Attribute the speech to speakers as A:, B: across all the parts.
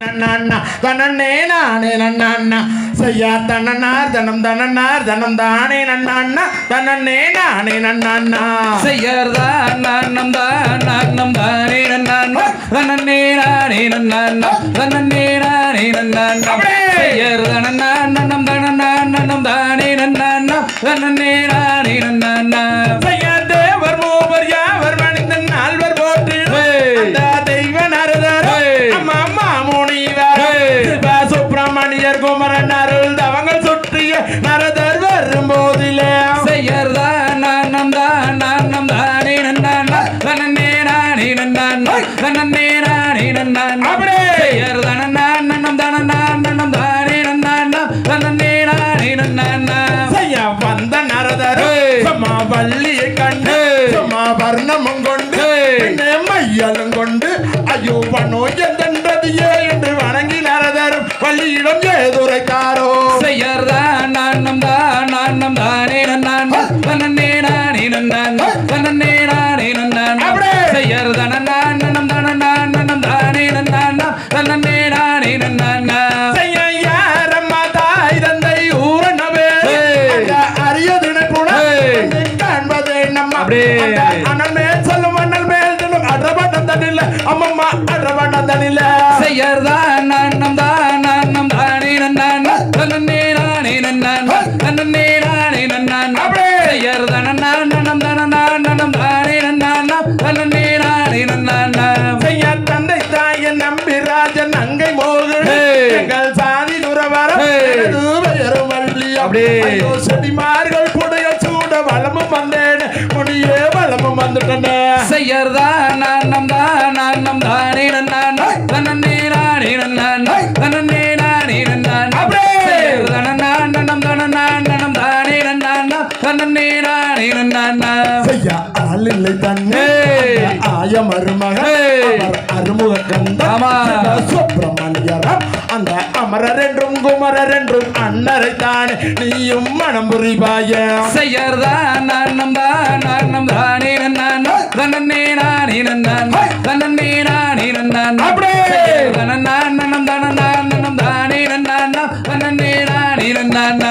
A: நன்னா தனனே நானே நன்னா செய்யா தனனார் தனம் தனனார் தனம் தானே நன்னா தனனே நானே நன்னா
B: நன்னம் தான் நன்னம் தானே நானே நானே நன்னம் தானே நன்னான் தன்னே நானே
A: குமரன் அருள் தவங்கள் சுற்றிய நரதர் வரும் போதிலே
B: செய்யறதா நன்னம் தான் நன்னம் தானே நன்னான் தன்னே நானே நன்னான் தன்னே நானே நன்னான்
A: அப்படியே.
B: செய்யறதா நன்னான் நன்னம் தானன்னான் நன்னம் தானே நன்னான் தன்னே நானே நன்னான்
A: செய்ய வந்த நரதர்
B: ஏய்.
A: சும்மா வள்ளியை கண்டு வர்ணமும் மையலும் ஐயோ பண்ணோ எந்தன்றதியே
B: நன்னம் தானே நன்னான். தன்னே நானே நன்னான். தன்னே நானே நன்னான்.
A: அப்படியே.
B: செய்யறதா நன்னான். நன்னம் தானன்னான் நன்னம் தானே நன்னான். தன்னே நானே நன்னான்.
A: அண்ணன் மேல் சொல்லும் அண்ணன் மேல் சொல்லும். அடவட்டம் தனில அம்மம்மா அடவட்டம் தனில
B: செய்யறதா
A: ராஜன் அங்கை
B: ஏய்.
A: எங்கள் சாதி துறவரம். செடிமார்கள் புடைய சூட வளமும் வந்தேன். முடியே வளமும் வந்துட்டனே.
B: செய்யறதா நன்னம் தான் நன்னம் தானே நன்னான் தன்னே நானே நன்னான். தன்னே நானே நன்னான்.
A: அப்படியே.
B: நன்னான் நன்னம் தானன்னான் நன்னம் தானே நன்னான். தன்னே நானே நன்னான்.
A: செய்ய ஆளில்லை தன்னே.
B: ஏய்.
A: ஆய மருமக அருமுக. சுப்பிரமணியரம் அந்த அமரர் என்றும் குமரர் என்றும் அன்னரை தானே நீயும் மனம் புரிவாய.
B: செய்யறதா நன்னம் தான் நன்னம் தானே நன்னான் தன்னே நானே நன்னான் தன்னே நானே நன்னான்
A: அப்படியே.
B: நன்னான் நன்னம் தானன்னான் நன்னம் தானே நன்னான் தன்னே நானே
A: ஐயா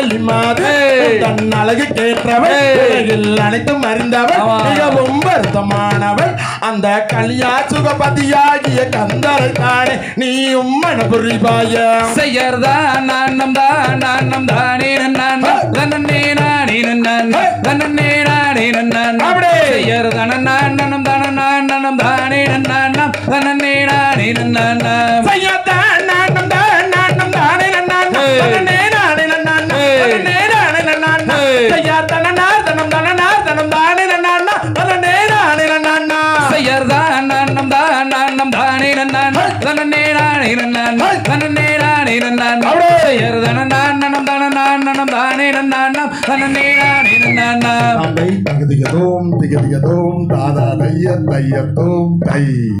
A: கண்ணிவள்ளி மாது. தன் அழகு கேட்டவள் அனைத்தும் அறிந்தவள். மிகவும் வருத்தமானவள் அந்த கலியா சுகபதியாகிய கந்தரை தானே. நீயும் மனபுரிவாய
B: செய்யறதா நன்னம் தான் நன்னம் தானே நன்னான் தன்னே நானே. நன்னான் தன்னே நானே நன்னான்
A: அப்படியே.
B: செய்யறதா நன்னான் நன்னம் தானன்னான் நன்னம் தானே நன்னான் தன்னே நானே நன்னான்
A: செய்யத்தான் தகுதியதோம் திகதியதோம் தாதா தைய தையத்தோம் தை.